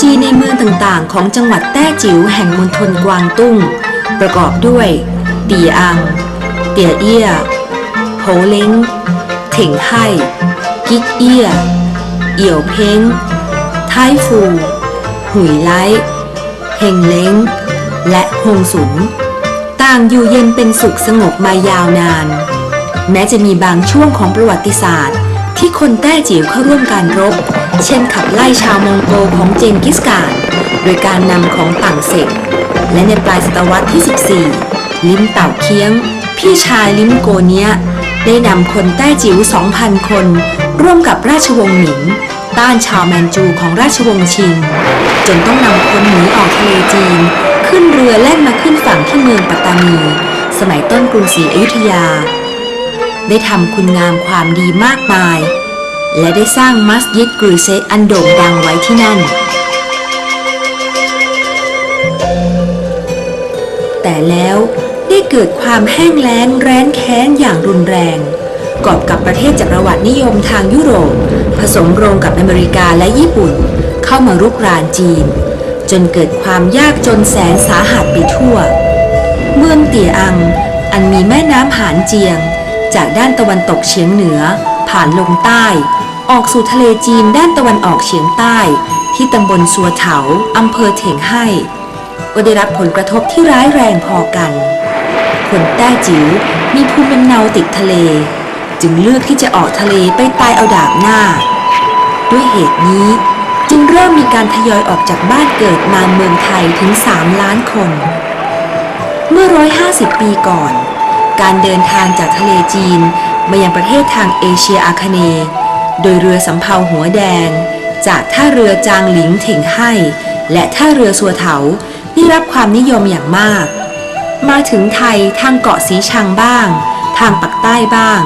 จีนในเมืองต่างๆ ของจังหวัดแต้จิ๋วแห่งมณฑลกวางตุ้ง ประกอบด้วยเตียอัง เตียเอี้ยโผเล้งเถ่งไห่กิกเอี้ย เอี่ยวเพ้งท้ายฟู หุยไล้เฮงเล้ง และฮงสุนต่างอยู่เย็นเป็นสุขสงบมายาวนาน แม้จะมีบางช่วงของประวัติศาสตร์ ที่คนแต้จิ๋วเข้าร่วมการรบ เช่นขับไล่ชาวมองโกของเจงกิสข่านโดยการนำของต่างเสกและในปลายศตวรรษที่ 14 ลิมเต่าเคียง พี่ชายลิมโกเนียได้นำคนแต้จิ๋ว 2,000 คน ร่วมกับราชวงศ์หมิง ต้านชาวแมนจูของราชวงศ์ชิง จนต้องนำคนหนีออกทะเลจีน ขึ้นเรือแล่นมาขึ้นฝั่งที่เมืองปัตตานี สมัยต้นกรุงศรีอยุธยา ได้ทำคุณงามความดีมากมาย และได้สร้างมัสยิดกรุเซอันโด่งดังไว้ที่นั่น แต่แล้วได้เกิดความแห้งแล้งแร้นแค้นอย่างรุนแรง กอบกับประเทศจักรวรรดินิยมทางยุโรป ผสมโรงกับอเมริกาและญี่ปุ่น เข้ามารุกรานจีน จนเกิดความยากจนแสนสาหัสไปทั่ว เมืองเตี่ยอังอันมีแม่น้ำหานเจียง จากด้านตะวันตกเฉียงเหนือ ผ่านลงใต้ ออกสู่ทะเลจีนด้านตะวันออกเฉียงใต้ ที่ตำบลสัวเถาอำเภอเถงไห่ก็ได้รับผลกระทบที่ร้ายแรงพอกัน คนแต้จิ๋วมีภูมิลำเนาติดทะเล จึงเลือกที่จะออกทะเลไปตายเอาดาบหน้า ด้วยเหตุนี้จึงเริ่มมีการทยอยออกจากบ้านเกิดมาเมืองไทยถึง 3 ล้านคน เมื่อ 150 ปีก่อน การเดินทางจากทะเลจีน มายังประเทศทางเอเชียอาคเนย์โดยเรือสำเภาหัวแดง จากท่าเรือจางหลิงเถ่งไห่และท่าเรือสัวเถาได้รับความนิยมอย่างมาก มาถึงไทยทางเกาะสีชังบ้าง ทางปักใต้บ้าง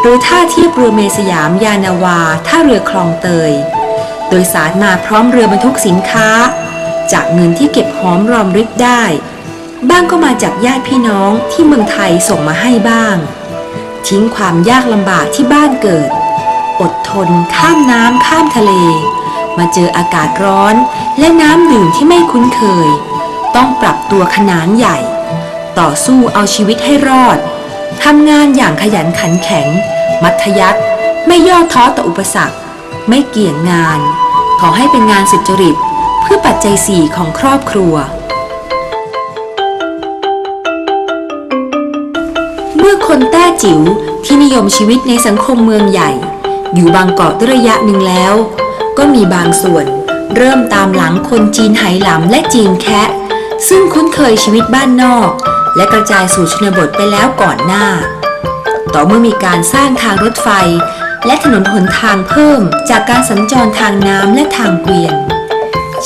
หรือท่าเทียบเรือเมสยามยานาวา ท่าเรือคลองเตย โดยสารมาพร้อมเรือบรรทุกสินค้า จากเงินที่เก็บหอมรอมริบได้ บ้างก็มาจากญาติพี่น้องที่เมืองไทยส่งมาให้บ้าง ทิ้งความยากลำบากที่บ้านเกิด อดทนข้ามน้ำข้ามทะเล มาเจออากาศร้อนและน้ำดื่มที่ไม่คุ้นเคย ต้องปรับตัวขนานใหญ่ ต่อสู้เอาชีวิตให้รอดทำงานอย่างขยันขันแข็ง มัธยัติไม่ย่อท้อต่ออุปสรรค ไม่เกี่ยงงาน ขอให้เป็นงานสุจริต เพื่อปัจจัยสี่ของครอบครัว คนแต้จิ๋วที่นิยมชีวิตในสังคมเมืองใหญ่ อยู่บางเกาะระยะหนึ่งแล้ว ก็มีบางส่วน เริ่มตามหลังคนจีนไหหลำและจีนแคะ ซึ่งคุ้นเคยชีวิตบ้านนอก และกระจายสู่ชนบทไปแล้วก่อนหน้า ต่อเมื่อมีการสร้างทางรถไฟ และถนนหนทางเพิ่มจากการสัญจรทางน้ำและทางเกวียน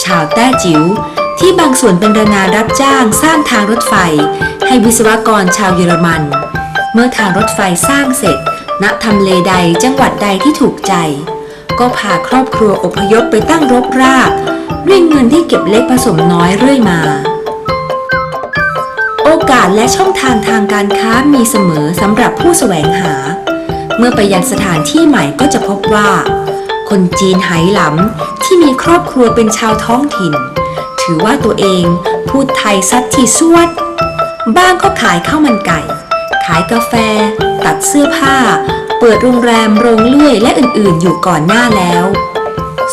ชาวแต้จิ๋วที่บางส่วนเป็นแรงงานรับจ้างสร้างทางรถไฟ ให้วิศวกรชาวเยอรมัน เมื่อทางรถไฟสร้างเสร็จ ณทำเลใดจังหวัดใดที่ถูกใจ ก็พาครอบครัวอพยพไปตั้งรกราก ด้วยเงินที่เก็บเล็กผสมน้อยเรื่อยมา โอกาสและช่องทางทางการค้ามีเสมอสำหรับผู้แสวงหา เมื่อไปยังสถานที่ใหม่ก็จะพบว่า คนจีนไหหลำที่มีครอบครัวเป็นชาวท้องถิ่น ถือว่าตัวเองพูดไทยซัดที่สวดบ้างก็ขายข้าวมันไก่ ขายกาแฟ ตัดเสื้อผ้า เปิดโรงแรมโรงเลื่อยและอื่นๆ อยู่ก่อนหน้าแล้ว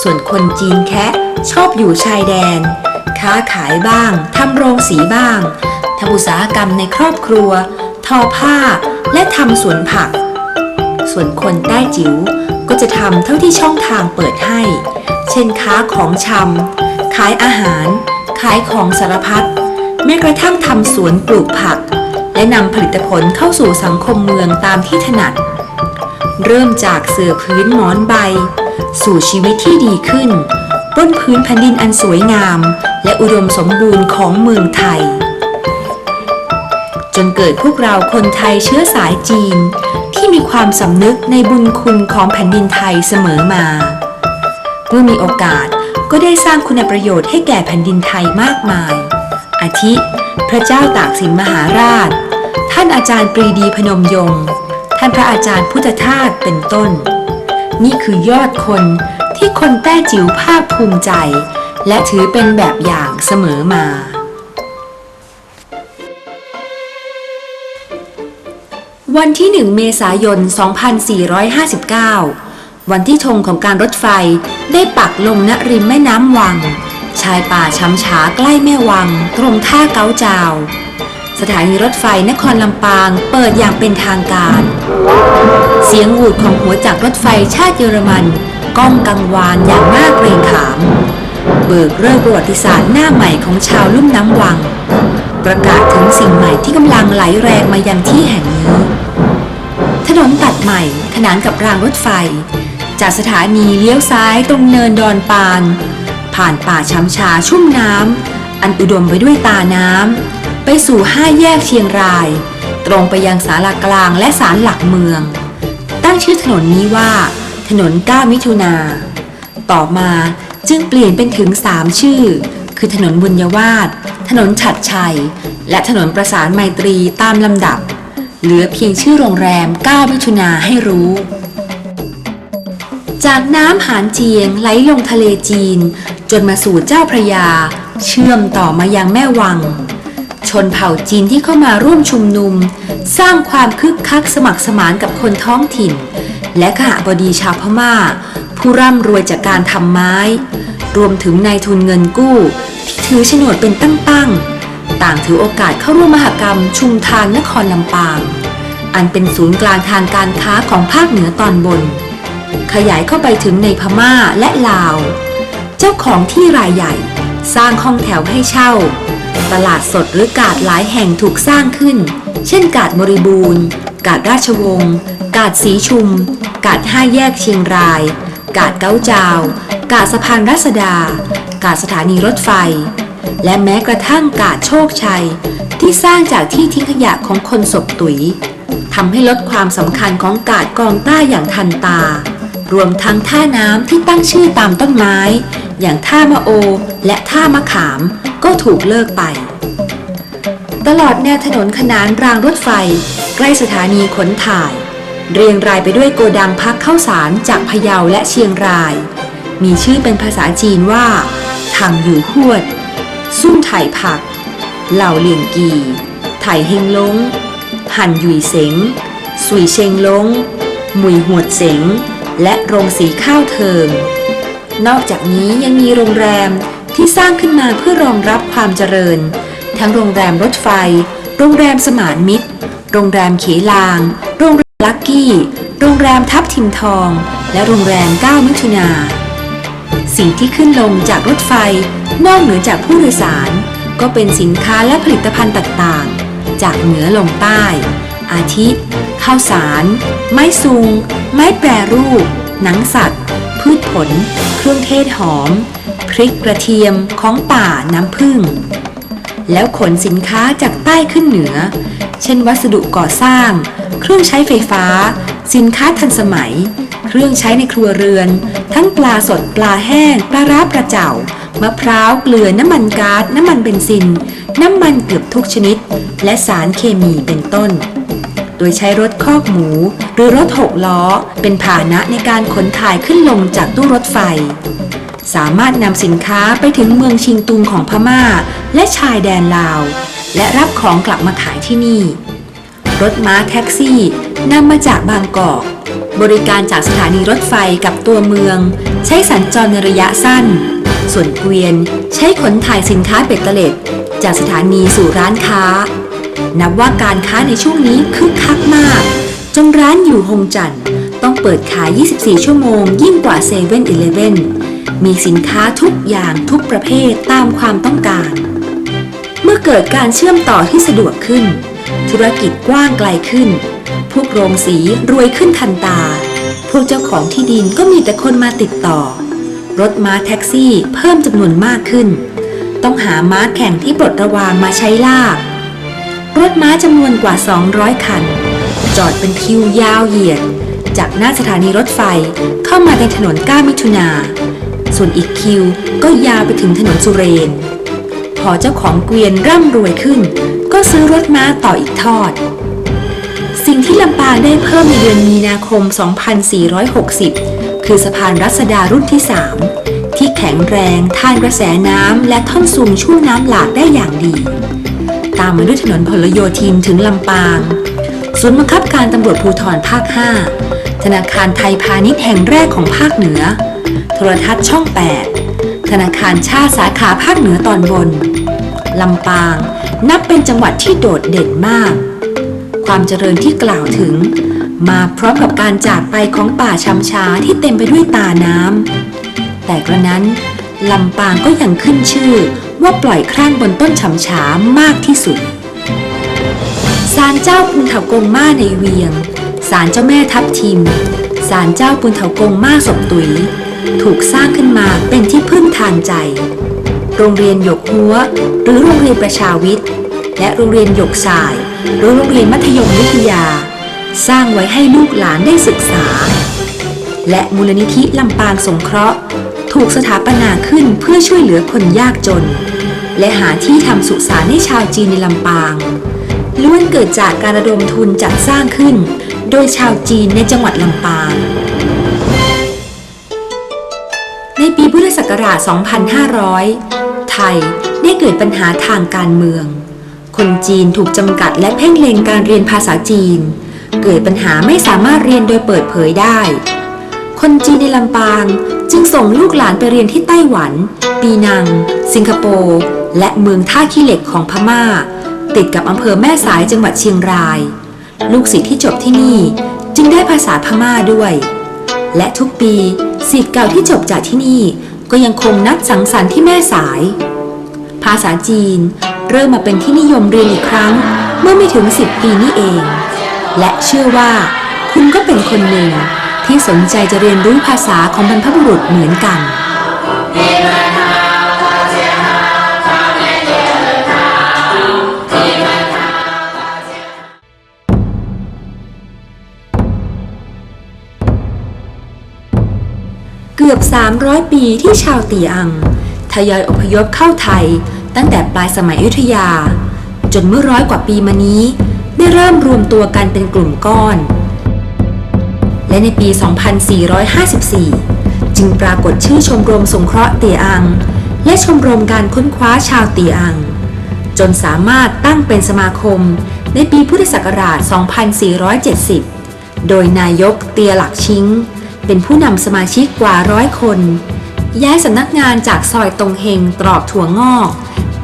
ส่วนคนจีนแคะชอบอยู่ชายแดน ค้าขายบ้างทำโรงสีบ้างทำอุตสาหกรรมในครอบครัว ทอผ้าและทำสวนผัก ส่วนคนใต้จิ๋วก็จะทำเท่าที่ช่องทางเปิดให้ เช่นค้าของชำขายอาหาร ขายของสารพัดแม้กระทั่งทำสวนปลูกผัก และนำผลิตผลเข้าสู่สังคมเมืองตามที่ถนัด เริ่มจากเสื่อพื้นหมอนใบ สู่ชีวิตที่ดีขึ้น บนพื้นแผ่นดินอันสวยงาม และอุดมสมบูรณ์ของเมืองไทย จนเกิดพวกเราคนไทยเชื้อสายจีน ที่มีความสำนึกในบุญคุณของแผ่นดินไทยเสมอมาเมื่อมีโอกาสก็ได้สร้างคุณประโยชน์ให้แก่แผ่นดินไทยมากมาย อาทิ พระเจ้าตากสินมหาราช ท่านอาจารย์ปรีดีพนมยงค์ท่านพระอาจารย์พุทธทาสเป็นต้น นี่คือยอดคนที่คนแต้จิ๋วภาคภูมิใจ และถือเป็นแบบอย่างเสมอมา วันที่ 1 เมษายน 2459 วันที่ธงของการรถไฟได้ปักลงณริมแม่น้ำวัง ชายป่าช้ำฉาใกล้แม่วัง ตรงท่าเกาจาว สถานีรถไฟนครลำปาง เปิดอย่างเป็นทางการ เสียงหวูดของหัวจักรถไฟชาติเยอรมันก้องกังวานอย่างน่าเกรงขาม เบิกเริ่มประวัติศาสตร์หน้าใหม่ของชาวลุ่มน้ำวัง ประกาศถึงสิ่งใหม่ที่กำลังไหลแรงมายังที่แห่งนี้ ถนนตัดใหม่ขนานกับรางรถไฟ จากสถานีเลี้ยวซ้ายตรงเนินดอนปาน ผ่านป่าช้ำชาชุ่มน้ำอันอุดมไปด้วยตาน้ำ ไปสู่ห้าแยกเชียงราย ตรงไปยังศาลากลางและศาลหลักเมือง ตั้งชื่อถนนนี้ว่า ถนน 9 มิถุนา ต่อมาจึงเปลี่ยนเป็นถึง 3 ชื่อ คือถนนบุญยวาสถนนฉัดชัย และถนนประสานไมตรีตามลำดับ เหลือเพียงชื่อโรงแรม 9 มิถุนาให้รู้จากน้ำหานเจียงไหลลงทะเลจีน จนมาสู่เจ้าพระยา เชื่อมต่อมายังแม่วัง ชนเผ่าจีนที่เข้ามาร่วมชุมนุม สร้างความคึกคักสมัครสมานกับคนท้องถิ่น และขหบดีชาวพม่า ผู้ร่ำรวยจากการทำไม้ รวมถึงนายทุนเงินกู้ ที่ถือโฉนดเป็นตั้งๆ ต่างถือโอกาสเข้าร่วมมหกรรม ชุมทางนครลำปาง อันเป็นศูนย์กลางทางการค้าของภาคเหนือตอนบน ขยายเข้าไปถึงในพม่าและลาว เจ้าของที่รายใหญ่ สร้างห้องแถวให้เช่า ตลาดสดหรือกาดหลายแห่งถูกสร้างขึ้น เช่นกาดบริบูรณ์ กาดราชวงศ์กาดสีชุม กาดห้าแยกเชียงราย กาดเก้าจาว กาดสะพานรัศดา กาดสถานีรถไฟ และแม้กระทั่งกาดโชคชัย ที่สร้างจากที่ทิ้งขยะของคนศพตุ๋ยทำให้ลดความสำคัญของกาดกองใต้อย่างทันตา รวมทั้งท่าน้ำที่ตั้งชื่อตามต้นไม้ อย่างท่ามะโอ และท่ามะขามก็ถูกเลิกไป ตลอดแนวถนนขนานรางรถไฟ ใกล้สถานีขนถ่าย เรียงรายไปด้วยโกดังพักเข้าสารจากพะเยาและเชียงราย มีชื่อเป็นภาษาจีนว่าถังอยู่หวด ซุ่มไถ่ผัก เหล่าเหลียงกีไถ่เฮงลง หั่นหยุยเสงสุยเชงลงหมุยหวดเสงและโรงสีข้าวเทิง นอกจากนี้ยังมีโรงแรมที่สร้างขึ้นมาเพื่อรองรับความเจริญ ทั้งโรงแรมรถไฟ โรงแรมสมานมิตร โรงแรมเขลาง โรงแรมลักกี้ โรงแรมทับทิมทอง และโรงแรม9มิถุนา สิ่งที่ขึ้นลงจากรถไฟ นอกเหนือจากผู้โดยสาร ก็เป็นสินค้าและผลิตภัณฑ์ต่างๆ จากเหนือลงใต้ อาทิข้าวสาร ไม้ซุง ไม้แปรรูป หนังสัตว์ พืชผล เครื่องเทศหอม พริกกระเทียมของป่าน้ำผึ้งแล้วขนสินค้าจากใต้ขึ้นเหนือ เช่น วัสดุก่อสร้าง เครื่องใช้ไฟฟ้า สินค้าทันสมัย เครื่องใช้ในครัวเรือน ทั้งปลาสดปลาแห้ง ปลาร้าปลาเจ่ามะพร้าวเกลือน้ำมันกา๊าซน้ำมันเบนซิน น้ำมันเกือบทุกชนิด และสารเคมีเป็นต้น โดยใช้รถคอกหมู หรือรถหกล้อ เป็นพาหนะในการขนถ่ายขึ้นลงจากตู้รถไฟ สามารถนำสินค้าไปถึงเมืองชิงตุงของพม่า และชายแดนลาว และรับของกลับมาขายที่นี่ รถม้าแท็กซี่นำมาจากบางกอกบริการจากสถานีรถไฟกับตัวเมือง ใช้สัญจรในระยะสั้น ส่วนเกวียนใช้ขนถ่ายสินค้าเบ็ดเตล็ด จากสถานีสู่ร้านค้า นับว่าการค้าในช่วงนี้คึกคักมาก จนร้านอยู่หงจันทร์ต้องเปิดขาย 24 ชั่วโมง ยิ่งกว่าเซเว่นอีเลฟเว่นมีสินค้าทุกอย่างทุกประเภทตามความต้องการ เมื่อเกิดการเชื่อมต่อที่สะดวกขึ้น ธุรกิจกว้างไกลขึ้น พวกโรงสีรวยขึ้นทันตา พวกเจ้าของที่ดินก็มีแต่คนมาติดต่อ รถม้าแท็กซี่เพิ่มจำนวนมากขึ้น ต้องหาม้าแข่งที่ปลดระวางมาใช้ลาก รถม้าจำนวนกว่า 200 คัน จอดเป็นคิวยาวเหยียด จากหน้าสถานีรถไฟเข้ามาในถนนก้ามิถุนา ส่วนอีกคิวก็ยาวไปถึงถนนสุเรน พอเจ้าของเกวียนร่ำรวยขึ้น ก็ซื้อรถม้าต่ออีกทอด สิ่งที่ลำปางได้เพิ่มในเดือนมีนาคม 2460 คือสะพานรัศดารุ่นที่ 3 ที่แข็งแรงทานกระแสน้ำและท่อนซุงช่วงน้ำหลากได้อย่างดี ตามมาด้วยถนนพลโยธินถึงลำปาง ศูนย์บังคับการตำรวจภูธรภาค 5 ธนาคารไทยพาณิชย์แห่งแรกของภาคเหนือ โทรทัศน์ช่อง 8 ธนาคารชาติสาขาภาคเหนือตอนบน ลำปาง นับเป็นจังหวัดที่โดดเด่นมาก ความเจริญที่กล่าวถึง มาพร้อมกับการจากไปของป่าชำชาที่เต็มไปด้วยตาน้ำ แต่กระนั้นลำปางก็ยังขึ้นชื่อว่าปล่อยครั่งบนต้นฉำฉามากที่สุดาลเจ้าปุนเถากงมาในเวียง ศาลเจ้าแม่ทับทิม ศาลเจ้าปุนเถากงมาศพตุย ถูกสร้างขึ้นมาเป็นที่พึ่งทางใจ โรงเรียนหยกหัว หรือโรงเรียนประชาวิทย์ และโรงเรียนหยกสาย หรือโรงเรียนมัธยมวิทยา สร้างไว้ให้ลูกหลานได้ศึกษา และมูลนิธิลำปางสงเคราะห์ ถูกสถาปนาขึ้นเพื่อช่วยเหลือคนยากจน และหาที่ทำสุสานให้ชาวจีนในลำปาง ล้วนเกิดจากการระดมทุนจัดสร้างขึ้น โดยชาวจีนในจังหวัดลำปางในปีพุทธศักราช 2500 ไทยได้เกิดปัญหาทางการเมือง คนจีนถูกจำกัดและเพ่งเล็งการเรียนภาษาจีน เกิดปัญหาไม่สามารถเรียนโดยเปิดเผยได้ คนจีนในลำปางจึงส่งลูกหลานไปเรียนที่ไต้หวัน ปีนัง สิงคโปร์ และเมืองท่าขี้เหล็กของพม่า ติดกับอำเภอแม่สายจังหวัดเชียงราย ลูกศิษย์ที่จบที่นี่จึงได้ภาษาพม่าด้วย และทุกปีศิษย์เก่าที่จบจากที่นี่ก็ยังคงนัดสังสรรค์ที่แม่สาย ภาษาจีนเริ่มมาเป็นที่นิยมเรียนอีกครั้ง เมื่อไม่ถึง10ปีนี้เอง และเชื่อว่า คุณก็เป็นคนหนึ่งที่สนใจจะเรียนรู้ภาษาของบรรพบุรุษเหมือนกัน อบ 300 ปีที่ชาวตีอัง ทยอยอพยพเข้าไทย ตั้งแต่ปลายสมัยอยุธยา จนเมื่อร้อยกว่าปีมานี้ ได้เริ่มรวมตัวกันเป็นกลุ่มก้อน และในปี 2454 จึงปรากฏชื่อชมรมสงเคราะห์เตียอัง และชมรมการค้นคว้าชาวเตียอัง จนสามารถตั้งเป็นสมาคมในปีพุทธศักราช 2470 โดยนายกเตียหลักชิง เป็นผู้นำสมาชิกกว่าร้อยคน ย้ายสำนักงานจากซอยตรงเฮงตรอกถั่วงอก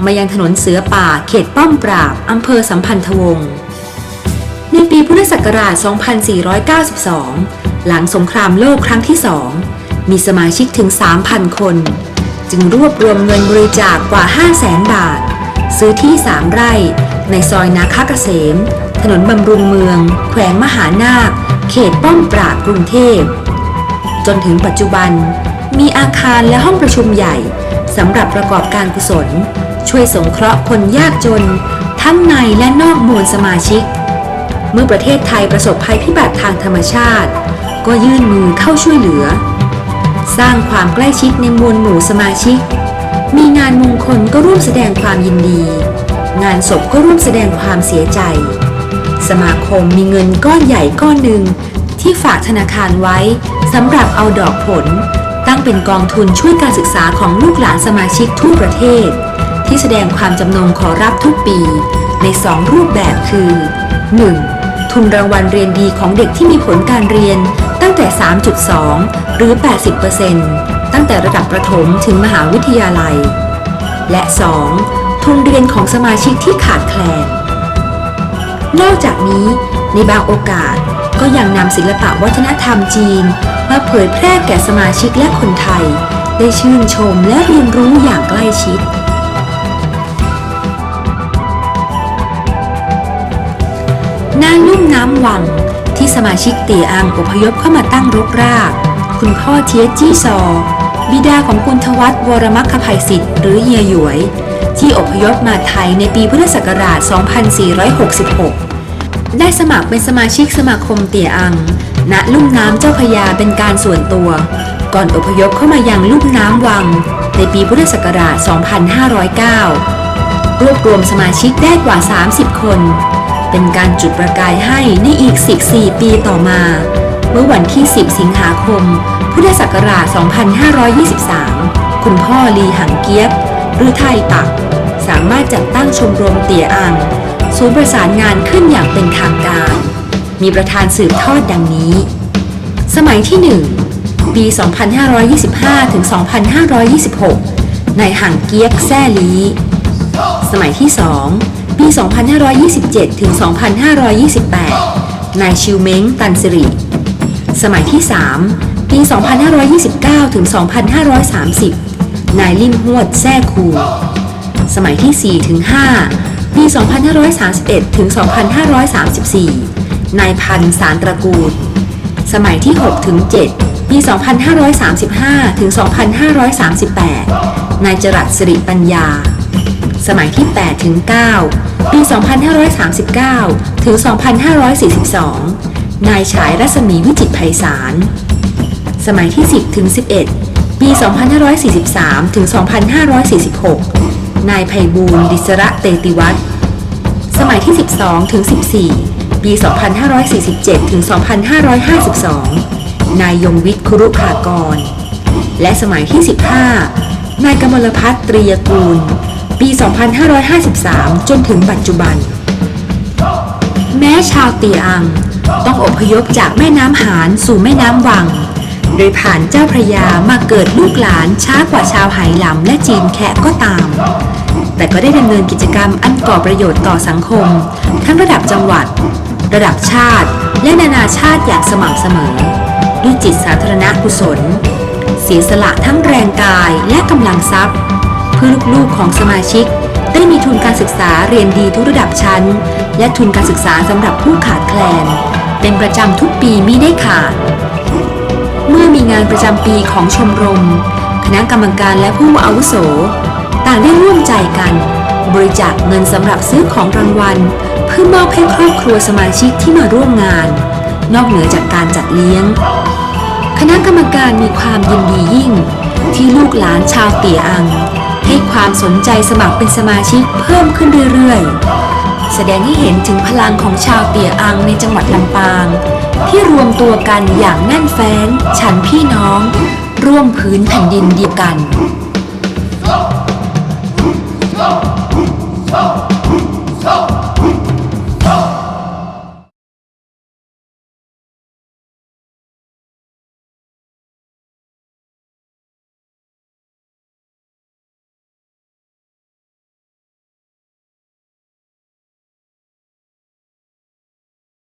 มายังถนนเสือป่าเขตป้อมปราบอำเภอสัมพันธวงศ์ในปีพุทธศักราช 2492 หลังสงครามโลกครั้งที่สอง มีสมาชิกถึง 3,000 คน จึงรวบรวมเงินบริจาคกว่า 500,000 บาท ซื้อที่ 3 ไร่ ในซอยนาคาเกษม ถนนบำรุงเมือง แขวงมหานาค เขตป้อมปราบกรุงเทพ จนถึงปัจจุบัน มีอาคารและห้องประชุมใหญ่สำหรับประกอบการกุศล ช่วยสงเคราะห์คนยากจน ทั้งในและนอกมวลสมาชิก เมื่อประเทศไทยประสบภัยพิบัติทางธรรมชาติ ก็ยื่นมือเข้าช่วยเหลือ สร้างความใกล้ชิดในมวลหมู่สมาชิก มีงานมงคลก็ร่วมแสดงความยินดี งานศพก็ร่วมแสดงความเสียใจ สมาคมมีเงินก้อนใหญ่ก้อนหนึ่งที่ฝากธนาคารไว้ สำหรับเอาดอกผล ตั้งเป็นกองทุนช่วยการศึกษาของลูกหลานสมาชิกทั่วประเทศ ที่แสดงความจำนงขอรับทุกปี ในสองรูปแบบคือ 1. ทุนรางวัลเรียนดีของเด็กที่มีผลการเรียนตั้งแต่ 3.2 หรือ 80%ตั้งแต่ระดับประถมถึงมหาวิทยาลัย และ 2. ทุนเรียนของสมาชิกที่ขาดแคลน นอกจากนี้ในบางโอกาสก็ยังนำศิลปะวัฒนธรรมจีน มาเผยแพร่แก่สมาชิกและคนไทย ได้ชื่นชมและเรียนรู้อย่างใกล้ชิดน้าลุ่มน้ำวังที่สมาชิกเตียอังอพยพเข้ามาตั้งรกราก คุณพ่อเทียจี้ซอ บิดาของคุณทวัตวรมัคคภัยสิทธิ์หรือเฮียหยวย ที่อพยพมาไทยในปีพุทธศักราช 2466 ได้สมัครเป็นสมาชิกสมาคมเตียอัง ณลุ่มน้ำเจ้าพยาเป็นการส่วนตัว ก่อนอพยพเข้ามายังลุ่มน้ำวัง ในปีพุทธศักราช 2509 รวบรวมสมาชิกได้กว่า 30 คน เป็นการจุดประกายให้ในอีก 14 ปีต่อมา เมื่อวันที่ 10 สิงหาคม พุทธศักราช 2523 คุณพ่อลีหังเกียบหรือไทยปัก สามารถจัดตั้งชมรมเตี่ยอังศูนย์ประสานงานขึ้นอย่างเป็นทางการ มีประธานสืบทอดดังนี้ สมัยที่ 1 ปี 2525 ถึง 2526 นายหังเกียกแซ่ลี สมัยที่ 2 ปี 2527 ถึง 2528 นายชิวเม้งตันสิริ สมัยที่ 3 ปี 2529 ถึง 2530 นายลิมฮวดแซ่คู สมัยที่ 4 ถึง 5 ปี 2531 ถึง 2534 นายพันธ์สารตระกูล สมัยที่ 6 ถึง 7 ปี 2535 ถึง 2538 นายจรัสสิริปัญญา สมัยที่ 8 ถึง 9 ปี 2539 ถึง 2542 นายฉายรัศมีวิจิตไพศาล สมัยที่ 10 ถึง 11 ปี 2543 ถึง 2546 นายไพบูลดิสระเตติวัฒน์สมัยที่ 12 ถึง 14 ปี 2547 ถึง 2552 นายยงวิทย์คุรุภากร และสมัยที่ 15 นายกมลพัฒน์ตรียกูล ปี 2553 จนถึงปัจจุบัน แม้ชาวเตียอังต้องอพยพจากแม่น้ำหานสู่แม่น้ำวัง โดยผ่านเจ้าพระยามาเกิดลูกหลานช้ากว่าชาวไหหลำและจีนแคะก็ตามแต่ก็ได้ดำเนินกิจกรรมอันก่อประโยชน์ต่อสังคม ทั้งระดับจังหวัด ระดับชาติ และนานาชาติอย่างสม่ำเสมอ ด้วยจิตสาธารณกุศล เสียสละทั้งแรงกายและกำลังทรัพย์ เพื่อลูกๆของสมาชิก ได้มีทุนการศึกษาเรียนดีทุกระดับชั้น และทุนการศึกษาสำหรับผู้ขาดแคลน เป็นประจำทุกปีมิได้ขาด เมื่อมีงานประจำปีของชมรม คณะกรรมการและผู้อาวุโส ต่างได้ร่วมใจกัน บริจาคเงินสำหรับซื้อของรางวัล เพื่อมอบให้ครอบครัวสมาชิกที่มาร่วมงาน นอกเหนือจากการจัดเลี้ยง คณะกรรมการมีความยินดียิ่ง ที่ลูกหลานชาวเตียอัง ให้ความสนใจสมัครเป็นสมาชิกเพิ่มขึ้นเรื่อยๆ แสดงให้เห็นถึงพลังของชาวเตียอังในจังหวัดลำปาง ที่รวมตัวกันอย่างแน่นแฟ้น ฉันพี่น้อง ร่วมพื้นแผ่นดินเดียวกัน